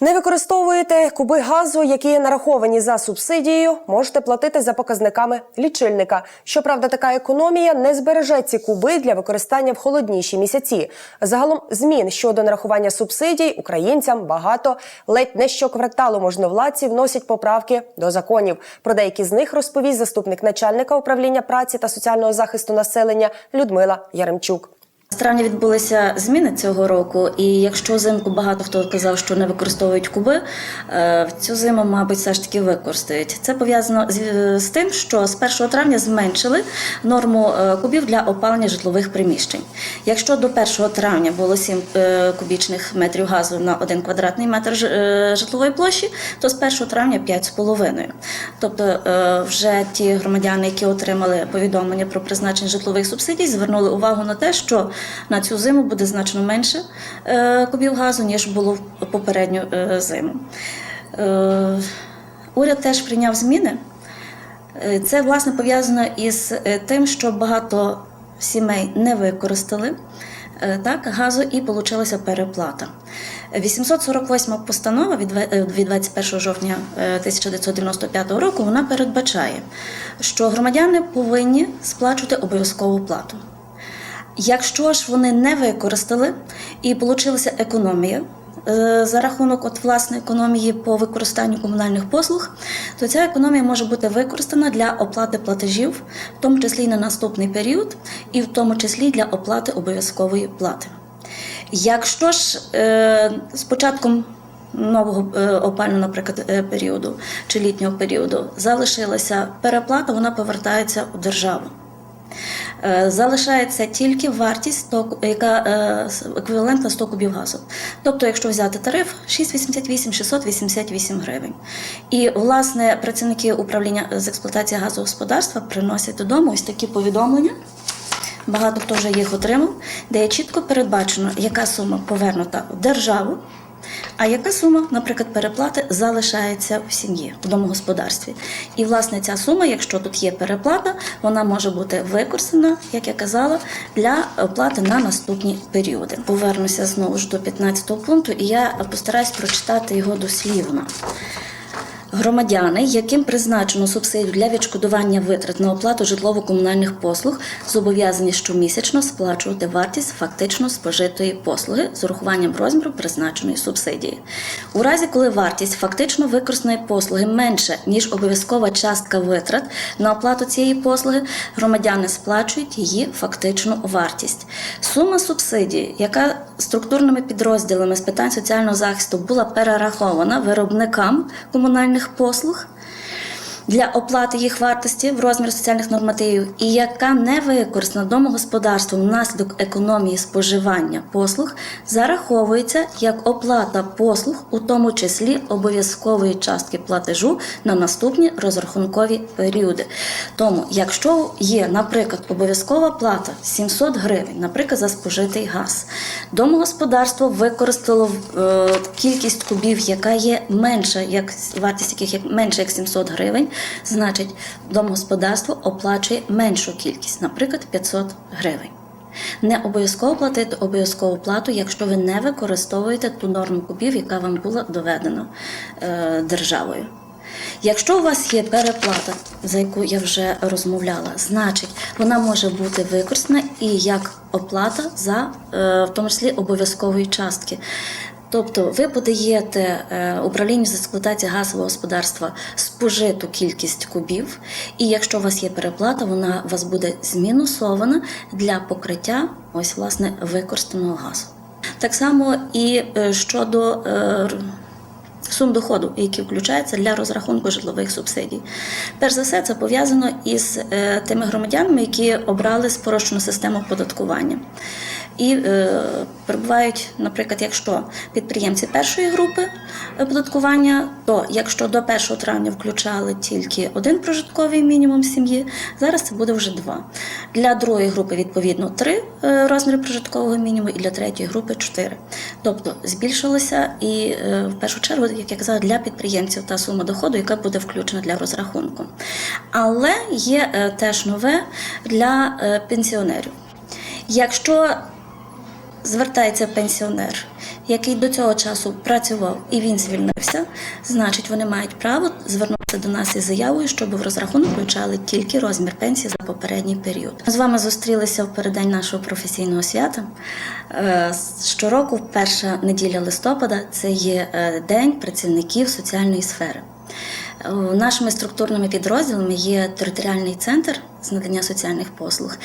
Не використовуєте куби газу, які нараховані за субсидією, можете платити за показниками лічильника. Щоправда, така економія не збереже ці куби для використання в холодніші місяці. Загалом змін щодо нарахування субсидій українцям багато. Ледь не щокварталу можновладці вносять поправки до законів. Про деякі з них розповість заступник начальника управління праці та соціального захисту населення Людмила Яремчук. З травня відбулися зміни цього року, і якщо зимку багато хто казав, що не використовують куби, е, в цю зиму, мабуть, все ж таки використають. Це пов'язано з, з тим, що з 1 травня зменшили норму е, кубів для опалення житлових приміщень. Якщо до 1 травня було 7 е, кубічних метрів газу на 1 квадратний метр житлової площі, то з 1 травня 5,5. Тобто вже ті громадяни, які отримали повідомлення про призначення житлових субсидій, звернули увагу на те, що на цю зиму буде значно менше е, кубів газу, ніж було в попередню е, зиму. Е, Уряд теж прийняв зміни. Це власне пов'язано із тим, що багато сімей не використали так, газу і получилася переплата. 848 постанова від две- е, від 21 жовтня е, 1995 року вона передбачає, що громадяни повинні сплачувати обов'язкову плату. Якщо ж вони не використали і получилася економія е, за рахунок от власне економії по використанню комунальних послуг, то ця економія може бути використана для оплати платежів, в тому числі і на наступний період, і в тому числі для оплати обов'язкової плати. Якщо ж е, з початком нового е, опального, наприклад, періоду чи літнього періоду залишилася переплата, вона повертається у державу. Е, Залишається тільки вартість, яка е, еквівалентна 100 кубів газу. Тобто, якщо взяти тариф 6,88 688 гривень. І власне працівники управління з експлуатації газогосподарства приносять додому ось такі повідомлення. Багато хто вже їх отримав, де є чітко передбачено, яка сума повернута в державу, а яка сума, наприклад, переплати залишається в сім'ї, в домогосподарстві. І власне ця сума, якщо тут є переплата, вона може бути використана, як я казала, для оплати на наступні періоди. Повернуся знову ж до 15 пункту, і я постараюсь прочитати його дослівно. Громадяни, яким призначено субсидію для відшкодування витрат на оплату житлово-комунальних послуг, зобов'язані щомісячно сплачувати вартість фактично спожитої послуги з урахуванням розміру призначеної субсидії. У разі, коли вартість фактично використаної послуги менше ніж обов'язкова частка витрат на оплату цієї послуги, громадяни сплачують її фактичну вартість. Сума субсидії, яка структурними підрозділами з питань соціального захисту була перерахована виробникам комунальних послуг для оплати їх вартості в розмірі соціальних нормативів, і яка не використана домогосподарством внаслідок економії споживання послуг, зараховується як оплата послуг, у тому числі обов'язкової частки платежу на наступні розрахункові періоди. Тому, якщо є, наприклад, обов'язкова плата 700 гривень, наприклад, за спожитий газ, домогосподарство використало е, кількість кубів, яка є менша, як вартість яких є менша як 700 гривень, значить домогосподарство оплачує меншу кількість, наприклад, 500 гривень. Не обов'язково платити обов'язкову плату, якщо ви не використовуєте ту норму кубів, яка вам була доведена е, державою. Якщо у вас є переплата, за яку я вже розмовляла, значить вона може бути використана і як оплата за е, в тому числі обов'язкової частки. Тобто ви подаєте е, управлінню з експлуатації газового господарства спожиту кількість кубів, і якщо у вас є переплата, вона у вас буде змінусована для покриття ось власне використаного газу. Так само і е, щодо е, сум доходу, які включаються для розрахунку житлових субсидій. Перш за все, це пов'язано із тими громадянами, які обрали спрощену систему оподаткування. І е, перебувають, наприклад, якщо підприємці першої групи оподаткування, то якщо до 1 травня включали тільки один прожитковий мінімум сім'ї, зараз це буде вже два. Для другої групи, відповідно, три е, розміри прожиткового мінімуму, і для третьої групи чотири. Тобто збільшилося і е, в першу чергу, як я казала, для підприємців та сума доходу, яка буде включена для розрахунку. Але є е, теж нове для е, пенсіонерів. Якщо звертається пенсіонер, який до цього часу працював і він звільнився, значить вони мають право звернутися до нас із заявою, щоб в розрахунок включали тільки розмір пенсії за попередній період. Ми з вами зустрілися в переддень нашого професійного свята. Е, Щороку, перша неділя листопада, це є е, день працівників соціальної сфери. Е, Нашими структурними підрозділами є територіальний центр з надання соціальних послуг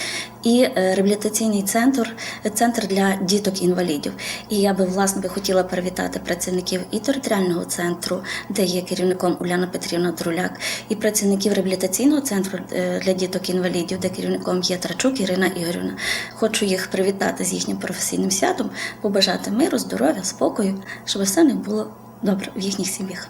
і е, реабілітаційний центр, центр для діток-інвалідів. І я би власне би хотіла привітати працівників і територіального центру, де є керівником Уляна Петрівна Друляк, і працівників реабілітаційного центру е, для діток-інвалідів, де керівником є Трачук Ірина Ігорівна. Хочу їх привітати з їхнім професійним святом, побажати миру, здоров'я, спокою, щоб все не було добре в їхніх сім'ях.